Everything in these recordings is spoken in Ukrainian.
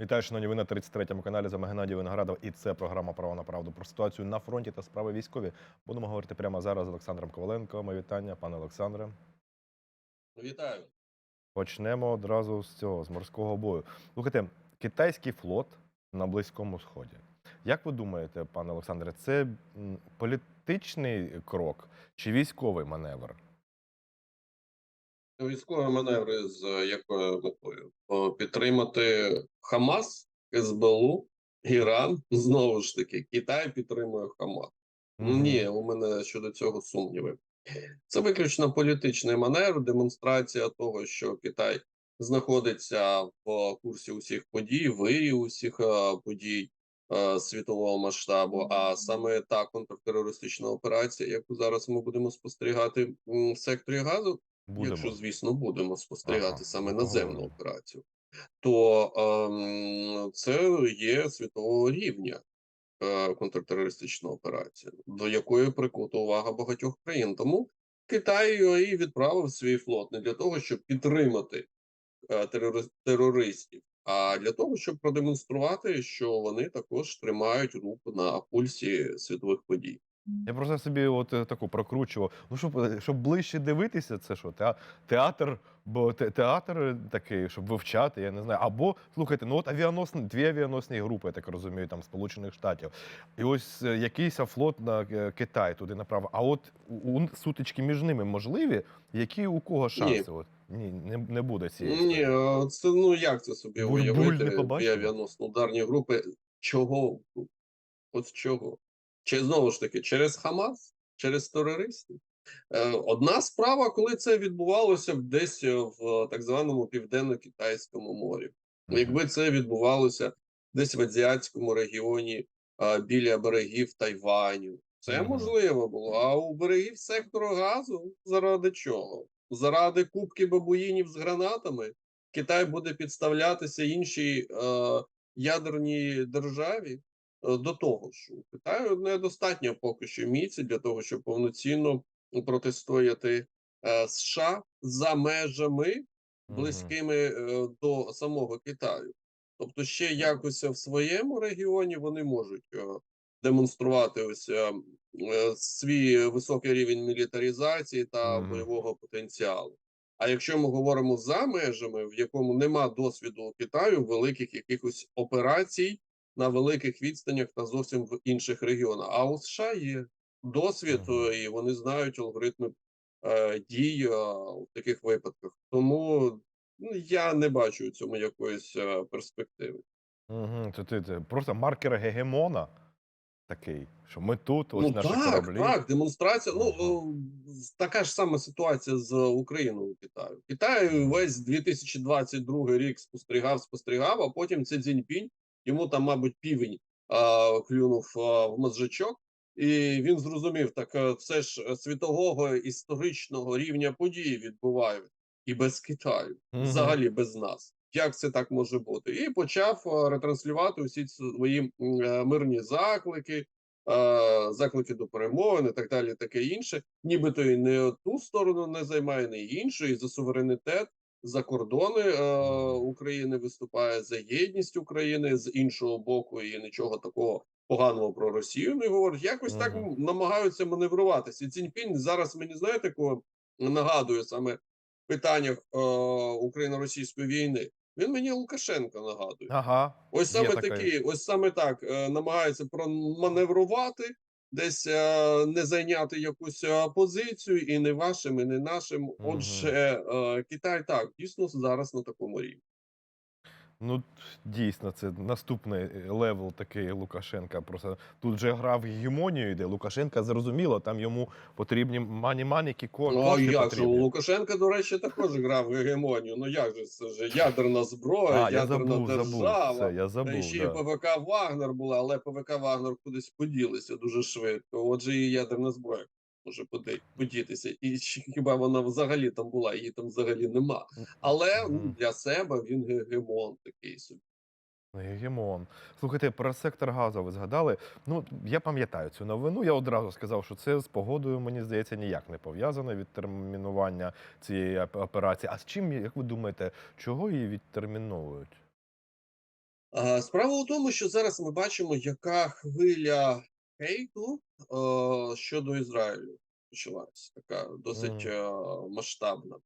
Вітаю, шановні, ви на 33-му каналі. З вами Геннадій Виноградов. І це програма Право на правду про ситуацію на фронті та справи військові. Будемо говорити прямо зараз з Олександром Коваленко. Моє вітання, пане Олександре. Вітаю. Почнемо одразу з цього, з морського бою. Слухайте, китайський флот на Близькому Сході. Як ви думаєте, пане Олександре, це політичний крок чи військовий маневр? Військові маневри з якою метою? Підтримати Хамас, СБУ, Іран. Знову ж таки, Китай підтримує Хамас. Мгм. Ні, у мене щодо цього сумніви. Це виключно політичний маневр, демонстрація того, що Китай знаходиться в курсі усіх подій, вирі усіх е, подій е, світового масштабу. А саме та контртерористична операція, яку зараз ми будемо спостерігати в секторі газу, Будемо. якщо звісно будемо спостерігати Ага, саме ну, наземну операцію, то ем, це є світового рівня е, контртерористична операція, до якої прикута увага багатьох країн. Тому Китай і відправив свій флот не для того, щоб підтримати е, терори- терористів, а для того, щоб продемонструвати, що вони також тримають руку на пульсі світових подій. Я просто собі от е, таку прокручував. Ну, щоб, е, щоб ближче дивитися, це що? Театр, бо театр такий, щоб вивчати, я не знаю. Або слухайте, ну от авіаносні, дві авіаносні групи, я так розумію, там Сполучених Штатів. І ось е, якийсь флот на Китай туди направив. А от у, у сутички між ними можливі, які у кого шанси? От, ні, не, не буде цієї. Ні, це ну як це собі Буль- уявити? Дві авіаносно-ударні групи. Чого? От чого? Чи знову ж таки через Хамас, через терористів? Е, Одна справа, коли це відбувалося б десь е, в так званому південно-китайському морі. Якби це відбувалося десь в азіатському регіоні біля берегів Тайваню, це можливо було. А у берегів сектору газу заради чого? Заради кубки бабуїнів з гранатами Китай буде підставлятися іншій е, ядерній державі. Е, До того ж, у Китаю недостатньо поки що міці для того, щоб повноцінно протистояти е, США за межами близькими е, до самого Китаю. Тобто, ще якось в своєму регіоні вони можуть демонструвати ось свій високий рівень мілітаризації та бойового потенціалу. А якщо ми говоримо за межами, в якому нема досвіду Китаю великих якихось операцій на великих відстанях та зовсім в інших регіонах, а у США є досвід, е, і вони знають алгоритми е, дій е, в таких випадках. Тому ну, я не бачу у цьому якоїсь е, перспективи. Угу. Це, це, це просто маркер гегемона такий, що ми тут, ось ну наші так, кораблі. так, демонстрація. Ну е, така ж сама ситуація з Україною Китаю. Китай весь 2022 рік спостерігав, спостерігав, а потім це Цзіньпінь, йому там, мабуть, півень а, клюнув а, в мозжечок, і він зрозумів, так е, це ж е, світового історичного рівня події відбувають і без Китаю, Мгм. взагалі без нас. Як це так може бути? І почав е, ретранслювати усі свої мирні заклики, заклики до перемовин і так далі, таке інше. Нібито і не ту сторону не займає, не іншу, і за суверенітет, за кордони е, України виступає за єдність України з іншого боку, і нічого такого поганого про Росію не говорить. Якось так намагаються маневруватися. І Ціньпінь зараз мені знаєте, кого нагадує саме в питаннях е, Україно-російської війни. Він мені Лукашенка нагадує. Ага. Ось саме такі, ось саме так е, намагається проманеврувати, десь е, не зайняти якусь е, позицію, і не вашим, і не нашим. Отже, е, Китай так дійсно зараз на такому рівні. Ну, дійсно, це наступний левел такий Лукашенка. Просто тут вже гра в гегемонію йде. Лукашенка зрозуміло, там йому потрібні мані-маніки, Ну кошти як же у. Лукашенка, до речі, також грав в гегемонію. Ну як же це ж ядерна зброя, А, ядерна забув, забув. держава. Все, я Та ще й Да. ПВК Вагнер була, але ПВК Вагнер кудись поділися дуже швидко. Отже, і ядерна зброя може подітися. І хіба вона взагалі там була? Її там взагалі нема. Але ну, для себе він гегемон такий собі. Гегемон. Слухайте, про сектор газу ви згадали. Ну, я пам'ятаю цю новину. Я одразу сказав, що це з погодою, мені здається, ніяк не пов'язано відтермінування цієї операції. А з чим, як ви думаєте, чого її відтерміновують? Справа у тому, що зараз ми бачимо, яка хвиля хейту е, щодо Ізраїлю почалась, така досить е, масштабна.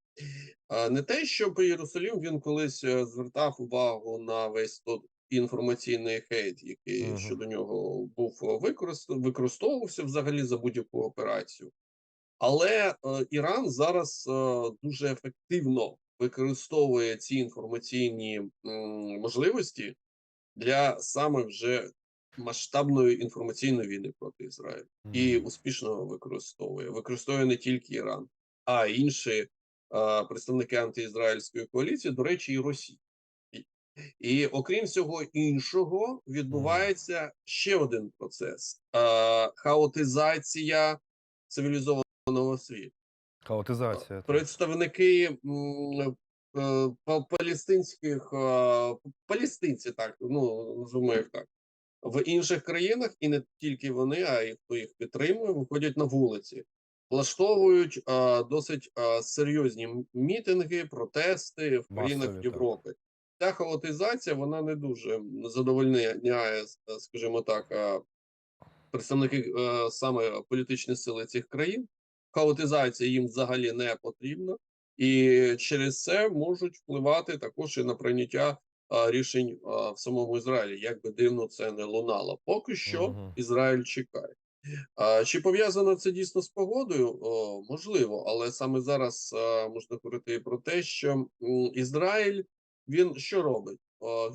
Не те, щоб Єрусалим він колись е, звертав увагу на весь той інформаційний хейт, який Мгм. щодо нього був використ- використовувався взагалі за будь-яку операцію. Але е, Іран зараз е, дуже ефективно використовує ці інформаційні м, можливості для саме вже масштабної інформаційної війни проти Ізраїлю і успішно використовує. Використовує не тільки Іран, а й інші е, представники антиізраїльської коаліції, до речі, і Росії. І, окрім всього іншого, відбувається ще один процес: е, хаотизація цивілізованого світу. Хаотизація. Представники е, палестинських палестинці, так ну називаємо їх так, в інших країнах, і не тільки вони, а й хто їх підтримує, виходять на вулиці, влаштовують е, досить е, серйозні мітинги, протести в країнах Європи. Та хаотизація вона не дуже задовольняє, скажімо так, е, представники е, саме політичні сили цих країн. Хаотизація їм взагалі не потрібна, і через це можуть впливати також і на прийняття е, рішень в самому Ізраїлі. Як би дивно це не лунало. Поки що Ізраїль чекає. А чи пов'язано це дійсно з погодою? О, можливо, але саме зараз можна говорити про те, що Ізраїль він що робить?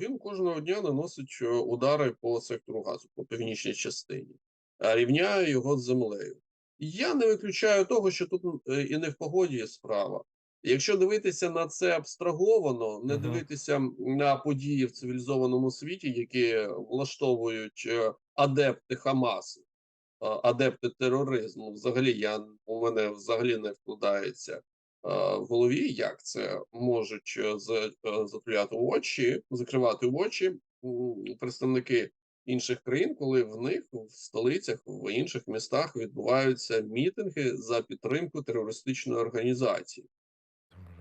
Він кожного дня наносить е, удари по сектору газу, по північній частині, рівняє його з землею. Я не виключаю того, що тут е, і не в погоді є справа. Якщо дивитися на це абстраговано, не дивитися на події в цивілізованому світі, які влаштовують е, адепти Хамасу, адепти тероризму. Взагалі, я у мене взагалі не вкладається в голові, як це можуть е, е, затуляти очі, закривати очі представники інших країн, коли в них в столицях, в інших містах відбуваються мітинги за підтримку терористичної організації.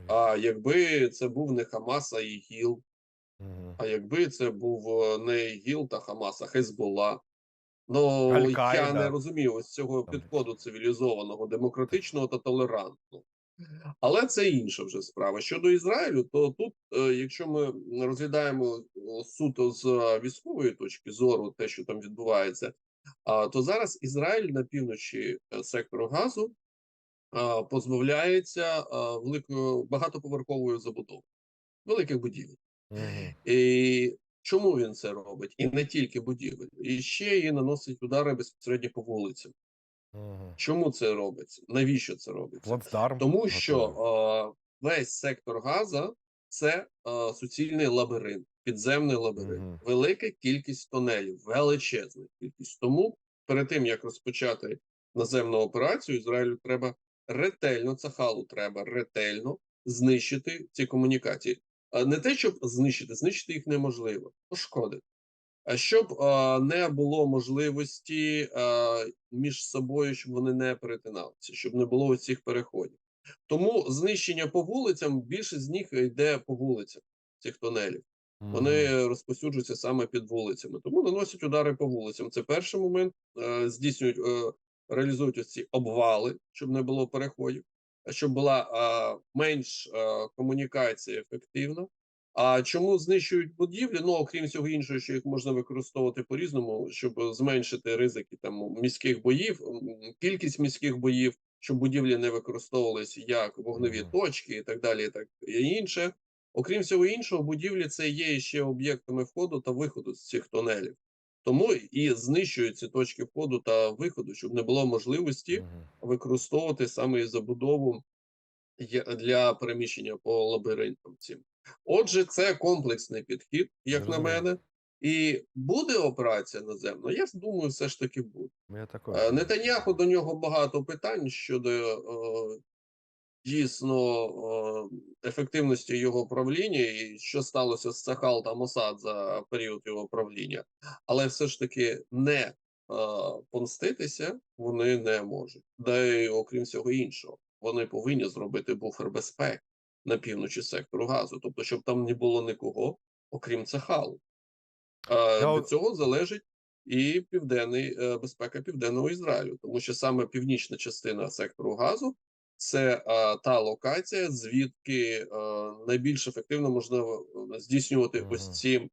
А якби це був не Хамас, а ІГІЛ, а якби це був е, не ІГІЛ та Хамас, а Хезболла. Ну я не розумію ось цього підходу цивілізованого, демократичного та толерантного. Але це інша вже справа. Щодо Ізраїлю, то тут, е, якщо ми розглядаємо е, суто з військової точки зору, те, що там відбувається, то зараз Ізраїль на півночі сектору газу позбавляється а, великої багатоповерхової забудови, великих будівель. І чому він це робить? І не тільки будівель, і ще і наносить удари безпосередньо по вулицям. Чому це робиться? Навіщо це робиться? Плацдарм. Тому що е, весь сектор Газа це е, суцільний лабіринт, підземний лабіринт, Мгм. велика кількість тунелів, величезна кількість. Тому перед тим як розпочати наземну операцію, Ізраїлю треба ретельно Цахалу треба ретельно знищити ці комунікації. А не те, щоб знищити, знищити їх неможливо, пошкодити. А щоб е, не було можливості е, між собою, щоб вони не перетиналися, щоб не було цих переходів. Тому знищення по вулицям більше з них йде по вулицях цих тунелів. Вони розпосюджуються саме під вулицями, тому наносять удари по вулицям. Це перший момент. Е, здійснюють, е, реалізують ось ці обвали, щоб не було переходів, а щоб була е, менш е, комунікація ефективна. А чому знищують будівлі? Ну окрім всього іншого, що їх можна використовувати по різному, щоб зменшити ризики там міських боїв, кількість міських боїв, щоб будівлі не використовувалися як вогневі точки і так далі, і так і інше. Окрім всього іншого, будівлі це є ще об'єктами входу та виходу з цих тунелів. Тому і знищують ці точки входу та виходу, щоб не було можливості використовувати саме і забудову для переміщення по лабіринтам цим. Отже, це комплексний підхід, як на мене. І буде операція наземна. Я думаю, все ж таки буде. Також. Е, Нетаньяху до нього багато питань щодо е, дійсно е, ефективності його правління і що сталося з Сахал та Мосад за період його правління, але все ж таки не е, помститися вони не можуть. Да й окрім всього іншого, вони повинні зробити буфер безпеки на півночі сектору газу, тобто, щоб там не було нікого, окрім Сахалу. Е, Я Від цього залежить і південний безпека південного Ізраїлю, тому що саме північна частина сектору газу це та локація, звідки найбільш ефективно можна е, здійснювати Мгм. ось ці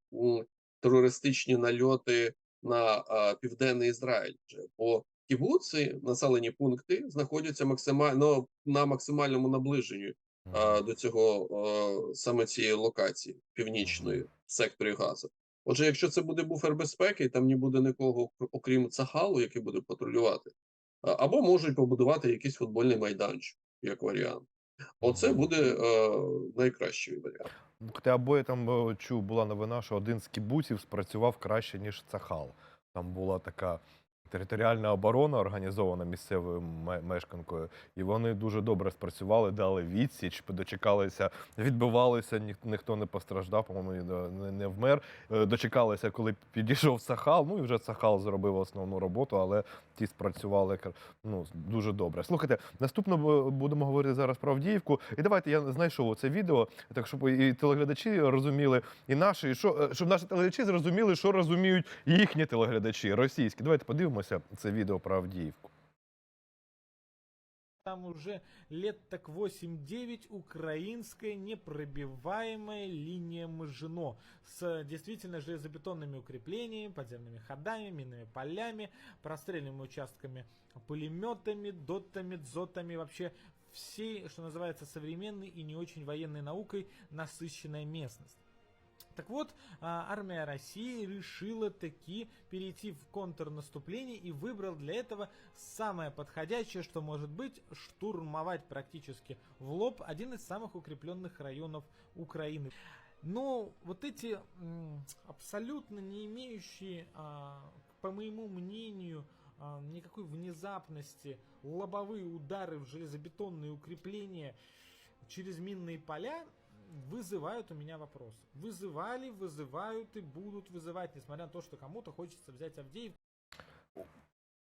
терористичні нальоти на південний Ізраїль. Бо кібуци, населені пункти, знаходяться максимально на максимальному наближенні а, до цього саме цієї локації північної в секторі газу. Отже, якщо це буде буфер безпеки, там не буде нікого ок- окрім Цахалу, який буде патрулювати, або можуть побудувати якийсь футбольний майданчик, як варіант. Оце буде е, найкращий варіант. Хоча або я там е, чув, була новина, що один з кібуців спрацював краще, ніж Цахал. Там була така територіальна оборона, організована місцевою мешканкою, і вони дуже добре спрацювали, дали відсіч, дочекалися, відбивалися, ніх, ніхто не постраждав, по-моєму, не, не- не вмер. Е, Дочекалися, коли підійшов Сахал. Ну і вже Сахал зробив основну роботу, але ті спрацювали ну, дуже добре. Слухайте, наступно будемо говорити зараз про Авдіївку. І давайте я знайшов це відео, так щоб і телеглядачі розуміли, і наші, і що, е, щоб наші телеглядачі зрозуміли, що розуміють їхні телеглядачі російські. Давайте подивимося це відео про Авдіївку. там уже лет так 8-9 украинская непробиваемая линия Мажино с действительно железобетонными укреплениями, подземными ходами, минными полями, простреленными участками, пулеметами, дотами, дзотами, вообще всей, что называется, современной и не очень военной наукой насыщенная местность. Так вот, а, армия России решила таки перейти в контрнаступление и выбрал для этого самое подходящее, что может быть, штурмовать практически в лоб один из самых укрепленных районов Украины. Но вот эти абсолютно не имеющие, а, по моему мнению, а, никакой внезапности лобовые удары в железобетонные укрепления через минные поля вызывают у меня вопросы. Вызывали, вызывают и будут вызывать, несмотря на то, что кому-то хочется взять Авдеевку.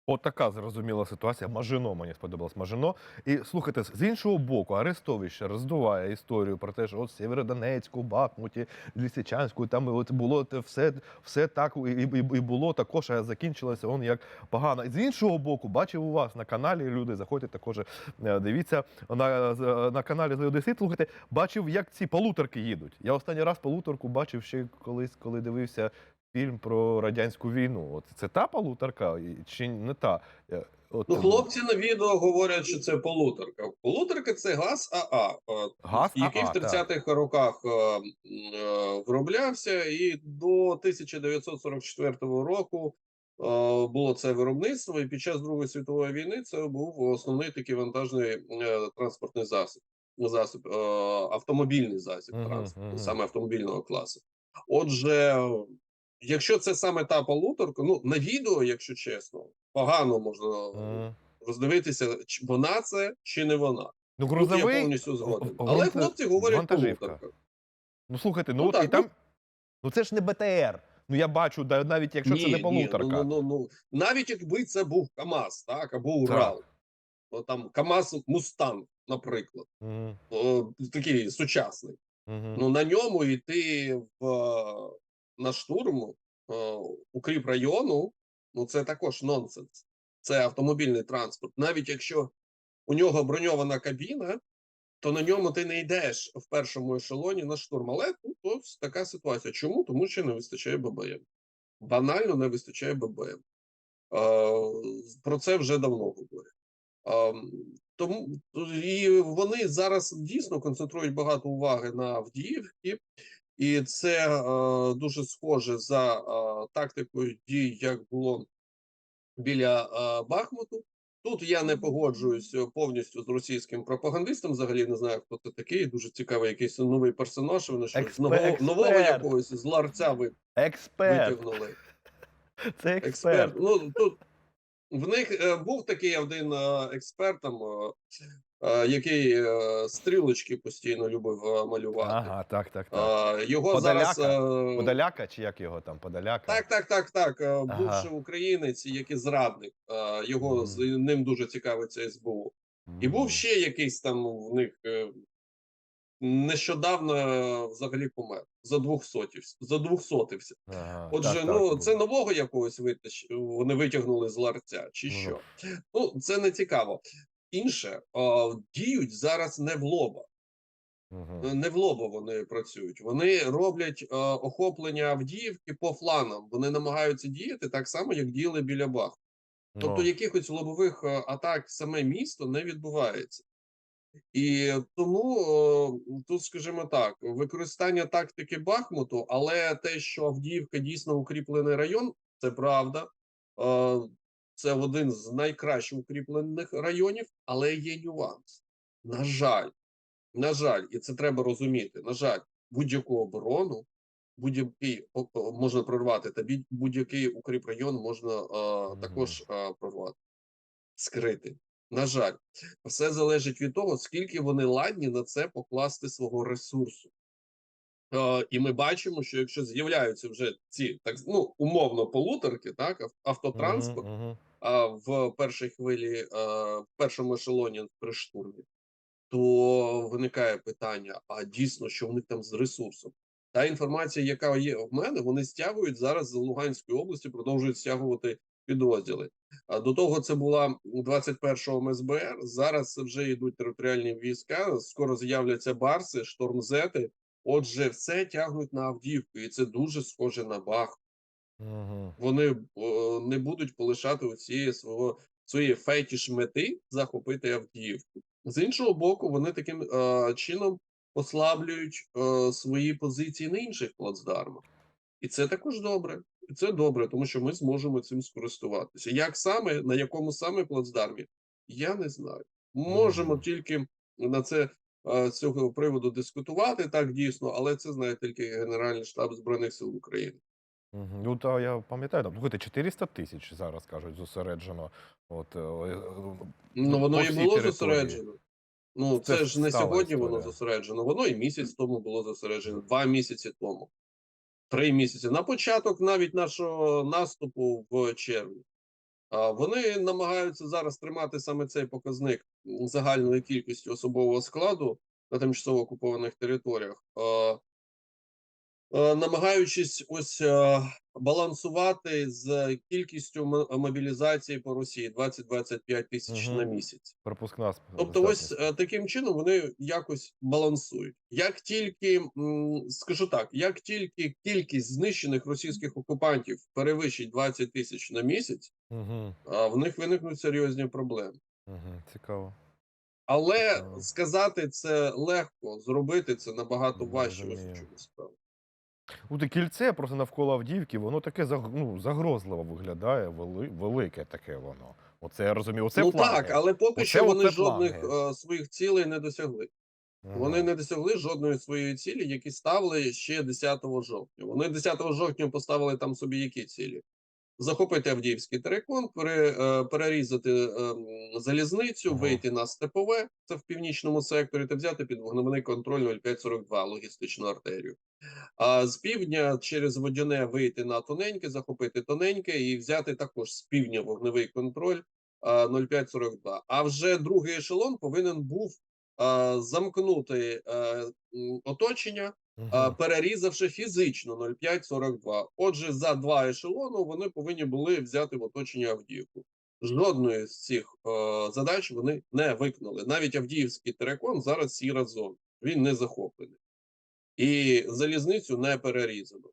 От така зрозуміла ситуація. Мажино мені сподобалось Мажино. І слухайте, з іншого боку, Арестович роздуває історію про те, що от Сєвєродонецьку, Бахмуті, Лісичанську, там от було все, все так і, і, і було також, а закінчилося он як погано. З іншого боку, бачив у вас на каналі люди, заходьте також, е, дивіться на, на каналі з Одесит, слухайте, бачив, як ці полуторки їдуть. Я останній раз полуторку бачив ще колись, коли дивився фільм про радянську війну. От це та полуторка чи не та? Е, От, Ну, хлопці на відео говорять, що це полуторка. Полуторка це газ АА, е, Газ який АА, в 30-х роках е, е, вироблявся, і до 1944 року е, було це виробництво. І під час Другої світової війни це був основний такий вантажний е, транспортний засіб. Засіб е, автомобільний засіб транспорту, мгм. саме автомобільного класу. Отже, якщо це саме та полуторка, ну на відео, якщо чесно, погано можна Мгм. роздивитися, чи вона це чи не вона. Ну, Тут я повністю згоден. в- Але хлопці говорять полуторка. ну слухайте, ну, Ну, от так, і там. Ну це ж не БТР. Ну я бачу, навіть якщо це не полуторка. Ні, ну, ну, ну, навіть якби це був КАМАЗ, так, або Урал, ну, там КАМАЗ Мустанг, наприклад, Мгм, о, такий сучасний. мгм. Ну на ньому йти в е, на штурм е, укріп району, ну це також нонсенс. Це автомобільний транспорт. Навіть якщо у нього броньована кабіна, то на ньому ти не йдеш в першому ешелоні на штурм. Але тут ось така ситуація. Чому? Тому що не вистачає ББМ. Банально не вистачає ББМ. Е, Про це вже давно говорять. Е, Тому і вони зараз дійсно концентрують багато уваги на Авдіївці, і це е, дуже схоже за е, тактикою дій, як було біля е, Бахмуту. Тут я не погоджуюсь повністю з російським пропагандистом. Взагалі не знаю, хто це такий. Дуже цікавий якийсь новий персонаж. Вони що з Експер- нового, нового якогось з ларця ви, Експерт. витягнули. Це експерт. Експерт. Ну тут в них е, був такий один е, експерт, там, е, який е, стрілочки постійно любив е, малювати. Ага, так, так, так. Е, його Подоляка? зараз е, Подаляка чи як його там? Подаляка? так, так, так, так. е, Ага. Бувший українець, який зрадник. е, Його Мгм. з ним дуже цікавиться СБУ. І був ще якийсь там в них. е, нещодавно е, взагалі помер. Задвухсотівся. Задвухсотився. Ага, Отже, так, ну так, це нового якогось витащ... вони витягнули з ларця, чи Ну, що? Ну, це не цікаво. Інше діють зараз не в лоба. Мгм. Не в лоба вони працюють. Вони роблять е, охоплення Авдіївки по фланам. Вони намагаються діяти так само, як діяли біля Бах. Тобто Ну, якихось лобових е, атак в саме місто не відбувається. І тому о, тут, скажімо так, використання тактики Бахмуту, але те, що Авдіївка дійсно укріплений район, це правда. Е, Це один з найкраще укріплених районів, але є нюанс. На жаль, на жаль, і це треба розуміти. На жаль, будь-яку оборону, будь-який можна прорвати, та будь-який укріпрайон можна е, Мгм. також е, прорвати, скрити. На жаль, все залежить від того, скільки вони ладні на це покласти свого ресурсу. Е, і ми бачимо, що якщо з'являються вже ці так ну умовно полуторки, так ав- автотранспорт, мгм, мгм. А в першій хвилі, в першому ешелоні при штурмі, то виникає питання: а дійсно, що в них там з ресурсом? Та інформація, яка є в мене, вони стягують зараз з Луганської області, продовжують стягувати підрозділи. А до того це була 21-го МСБР. Зараз вже йдуть територіальні війська. Скоро з'являться барси, штормзети. Отже, все тягнуть на Авдіївку, і це дуже схоже на Бах Мгм. вони о, не будуть полишати оцієї свого своєї фетіш мети захопити Авдіївку. З іншого боку, вони таким е, чином послаблюють е, свої позиції на інших плацдармах, і це також добре. І це добре, тому що ми зможемо цим скористуватися. Як саме на якому саме плацдармі, я не знаю. Можемо Мгм. тільки на це е, з цього приводу дискутувати так дійсно, але це знає тільки Генеральний штаб збройних сил України. Ну, та я пам'ятаю, там, слухайте, 400 тисяч зараз кажуть зосереджено. От, е, е, Ну, по воно і всій було території. зосереджено. Ну, Це це, ж не стала сьогодні воно історія. зосереджено. Воно і місяць тому було зосереджено, два місяці тому, три місяці. На початок навіть нашого наступу в червні. А вони намагаються зараз тримати саме цей показник загальної кількості особового складу на тимчасово окупованих територіях. А, намагаючись ось е, балансувати з кількістю мобілізації по Росії 20-25 тисяч Мгм. на місяць. пропускна Тобто, ось е, таким чином вони якось балансують. Як тільки скажу так, як тільки кількість знищених російських окупантів перевищить 20 тисяч на місяць, а в них виникнуть серйозні проблеми. Мгм. Цікаво. Але сказати це легко, зробити це набагато важче. Ось чому справа. От кільце просто навколо Авдіївки, воно таке ну, загрозливо виглядає, вели, велике таке воно. Оце я розумію. Оце ну плани. так, але поки Оце- що вони оце жодних плани. е, своїх цілей не досягли. Ага. Вони не досягли жодної своєї цілі, які ставили ще 10 жовтня. Вони 10 жовтня поставили там собі які цілі? Захопити Авдіївський терикон, пере, е, перерізати ем, залізницю, Ага. вийти на степове, це в північному секторі, та взяти під вогневий контроль 0542 логістичну артерію. А з півдня через водяне вийти на тоненьке, захопити тоненьке і взяти також з півдня вогневий контроль а, 0542. А вже другий ешелон повинен був замкнути е, оточення, перерізавши фізично 0542. Отже, за два ешелону вони повинні були взяти в оточення Авдіївку. Жодної з цих е, задач вони не виконали. Навіть Авдіївський терекон зараз сіра зона. Він не захоплений. І залізницю не перерізано.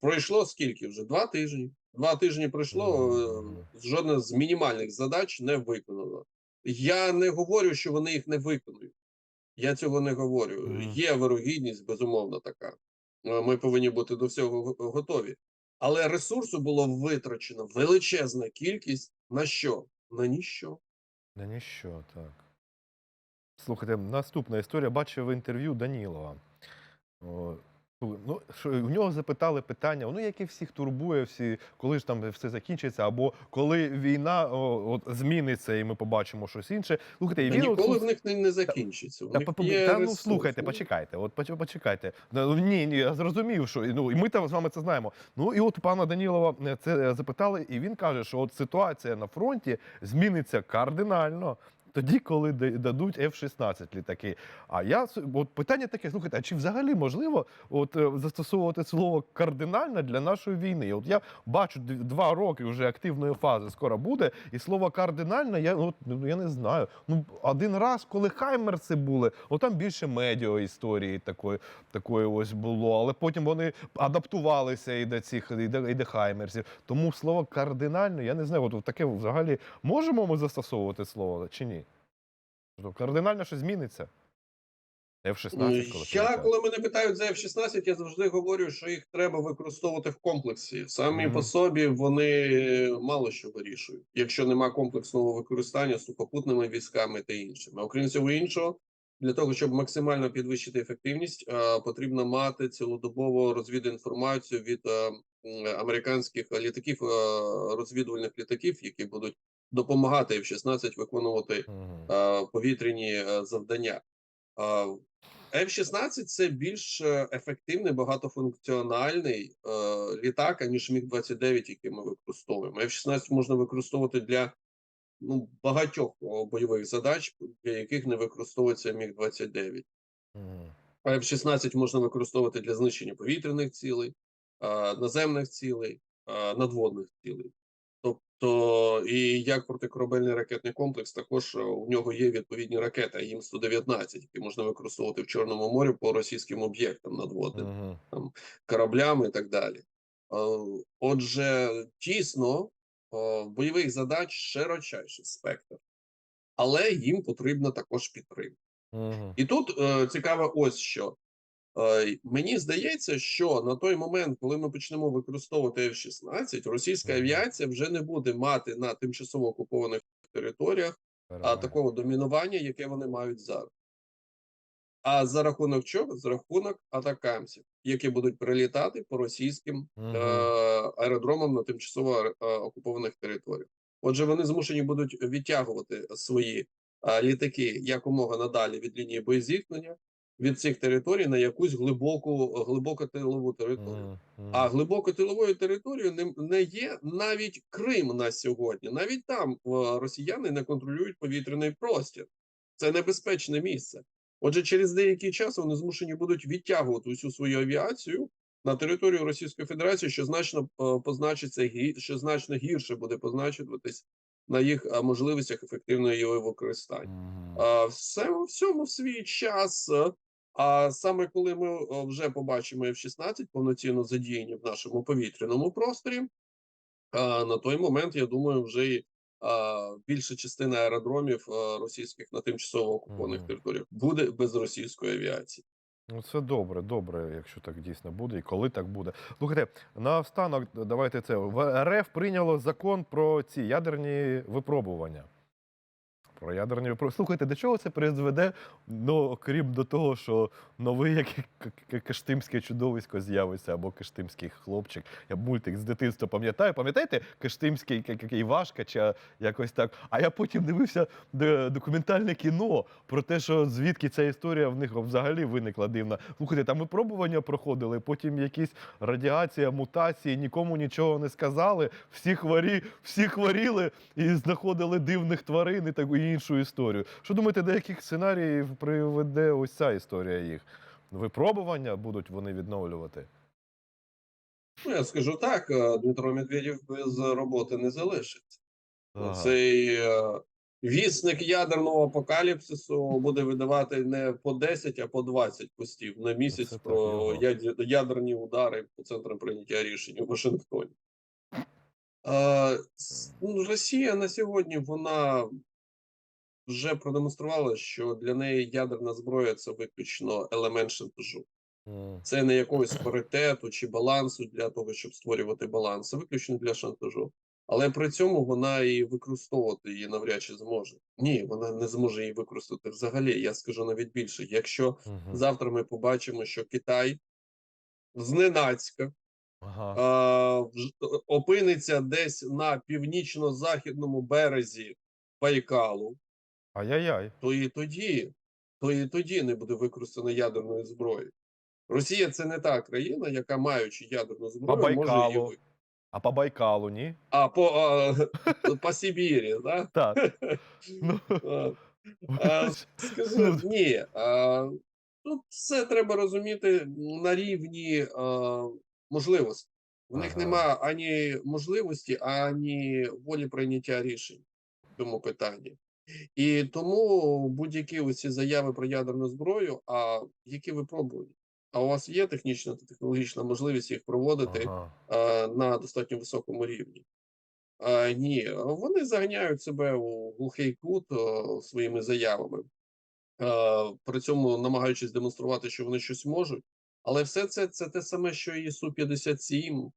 Пройшло скільки вже? Два тижні. Два тижні пройшло, е, жодна з мінімальних задач не виконана. Я не говорю, що вони їх не виконують. Я цього не говорю. Є вирогідність, безумовно, така. Е, Ми повинні бути до всього готові. Але ресурсу було витрачено величезна кількість на що? На ніщо. Да ніщо, так. Слухайте, наступна історія. Бачив інтерв'ю Данілова. Ну, що, у нього запитали питання, ну, яке всіх турбує, всі, коли ж там все закінчиться, або коли війна о, от, зміниться і ми побачимо щось інше. Слухайте, і він от, ніколи слух- в них не, не закінчиться. Та, є та, ну слухайте, Ну, почекайте, от почекайте. Ну, Ні, ні, я зрозумів, що ну і ми там з вами це знаємо. Ну і от пана Данілова е, це е, запитали, і він каже, що от ситуація на фронті зміниться кардинально. Тоді, коли дадуть F-16 літаки. А я от питання таке: слухайте, а чи взагалі можливо от е, застосовувати слово кардинально для нашої війни? От я бачу два роки вже активної фази скоро буде, і слово кардинально, я от ну я не знаю. Ну один раз, коли Хаймерси були, от там більше медіа історії такої, такої ось було, але потім вони адаптувалися і до цих і до, і до Хаймерсів. Тому слово кардинально, я не знаю, от таке взагалі можемо ми застосовувати слово чи ні? Тобто Кардинально щось зміниться. F-16, коли Я, коли мене питають за F-16, я завжди говорю, що їх треба використовувати в комплексі. Самі Мгм. по собі вони мало що вирішують, якщо нема комплексного використання з сухопутними військами та іншими. Окрім цього іншого, для того, щоб максимально підвищити ефективність, е, потрібно мати цілодобово розвідінформацію від е, американських літаків, е, розвідувальних літаків, які будуть допомагати F-16 виконувати е, повітряні е, завдання. Е, F-16 це більш е, ефективний, багатофункціональний е, літак, аніж Міг-29, який ми використовуємо. F-16 можна використовувати для ну, багатьох бойових задач, для яких не використовується Міг-29. Мгм. А F-16 можна використовувати для знищення повітряних цілей, е, наземних цілей, е, надводних цілей. Тобто, і як протикорабельний ракетний комплекс, також е, у нього є відповідні ракети їм 119 які можна використовувати в Чорному морі по російським об'єктам надводним Мгм. кораблями і так далі. Е, Отже, дійсно, е, бойових задач широчайший спектр, але їм потрібна також підтримка. Мгм. І тут цікаве ось що. Е, мені здається, що на той момент, коли ми почнемо використовувати F-16, російська авіація вже не буде мати на тимчасово окупованих територіях а, такого домінування, яке вони мають зараз. А за рахунок чого? За рахунок атакамсів, які будуть прилітати по російським Мгм. е, аеродромам на тимчасово е, окупованих територіях. Отже, вони змушені будуть відтягувати свої е, літаки якомога надалі від лінії боєзіткнення від цих територій на якусь глибоку глибоко тилову територію. Мгм. Мгм. А глибоко тиловою територією не, не є навіть Крим на сьогодні. Навіть там е, росіяни не контролюють повітряний простір. Це небезпечне місце. Отже, через деякий час вони змушені будуть відтягувати усю свою авіацію на територію Російської Федерації, що значно е, позначиться що значно гірше буде позначуватись на їх е, можливостях ефективного його використання. А, все всьому в свій час. Е, А саме коли ми е, вже побачимо F-16 повноцінно задіяні в нашому повітряному просторі, на той момент, я думаю, вже і більша частина аеродромів російських на тимчасово окупованих Мгм. територіях буде без російської авіації. Ну, це добре, добре, якщо так дійсно буде, і коли так буде. Слухайте, наостанок, давайте це. В РФ прийняло закон про ці ядерні випробування. Про ядерні випробування. Слухайте, до чого це призведе? Ну, окрім до того, що новий як каштимське чудовисько з'явиться, або каштимський хлопчик. Я мультик з дитинства пам'ятаю. Пам'ятаєте, каштимський як- як Івашка чи якось так. А я потім дивився документальне кіно про те, що звідки ця історія в них взагалі виникла дивна. Слухайте, там випробування проходили, потім якісь радіація, мутації, нікому нічого не сказали. Всі хворі, всі хворіли і знаходили дивних тварин і таку іншу історію. Що думаєте, до яких сценаріїв приведе ось ця історія їх? Випробування будуть вони відновлювати? Ну, я скажу так: е, Дмитро Медведєв без роботи не залишиться. Ага. Цей е, вісник ядерного апокаліпсису буде видавати не по 10, а по 20 постів на місяць Це про яд- ядерні удари по центрам прийняття рішень у Вашингтоні. Е, ну, Росія на сьогодні вона вже продемонструвала, що для неї ядерна зброя це виключно елемент шантажу. Це не якогось паритету чи балансу для того, щоб створювати баланс, це виключно для шантажу. Але при цьому вона і використовувати її навряд чи зможе. Ні, вона не зможе її використати взагалі. Я скажу навіть більше. Якщо Мгм. завтра ми побачимо, що Китай зненацька Ага. а, опиниться десь на північно-західному березі Байкалу, Ай-яй-яй. то і тоді, то і тоді не буде використано ядерної зброї. Росія це не та країна, яка маючи ядерну зброю, може її Байкалу. А по Байкалу, ні? А по, а, по Сибірі, да? Так. Ну, А, Скажи, ні. А, тут все треба розуміти на рівні а, можливостей. В них Ага. нема ані можливості, ані волі прийняття рішень в цьому питанні. І тому будь-які оці заяви про ядерну зброю, а які випробування? А у вас є технічна та технологічна можливість їх проводити Ага. е, на достатньо високому рівні. Е, ні, вони заганяють себе у глухий кут е, своїми заявами, е, при цьому намагаючись демонструвати, що вони щось можуть. Але все це це те саме, що і Су-57, е,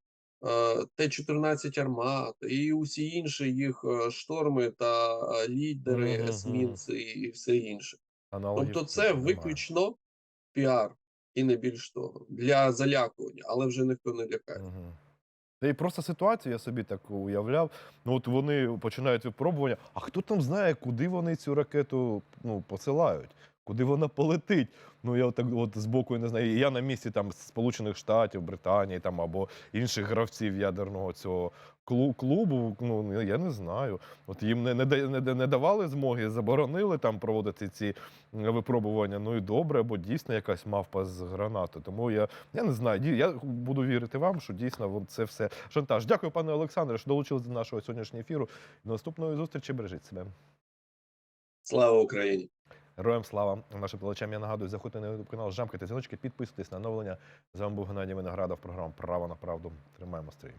Т-14 Армат, і усі інші їх е, шторми та е, лідери, Мгм, мгм. есмінці і все інше. Аналогічно Тобто, це немає. виключно піар і не більш того для залякування, але вже ніхто не лякає. Мгм. Та і просто ситуацію я собі так уявляв. Ну от вони починають випробування. А хто там знає, куди вони цю ракету ну, посилають? Куди вона полетить? Ну я так от збоку не знаю. Я на місці там Сполучених Штатів, Британії там або інших гравців ядерного цього клубу. Ну я не знаю. От їм не, не, не, давали змоги, заборонили там проводити ці випробування. Ну і добре, бо дійсно якась мавпа з гранати. Тому я, я не знаю. Я буду вірити вам, що дійсно це все шантаж. Дякую, пане Олександре, що долучились до нашого сьогоднішнього ефіру. Наступної зустрічі. Бережіть себе. Слава Україні! Героям слава нашим плечам. Я нагадую, заходьте на YouTube канал, жамкайте дзвіночки, підписуйтесь на оновлення. З вами був Геннадій Виноградов. Програма Право на правду. Тримаємо стрій.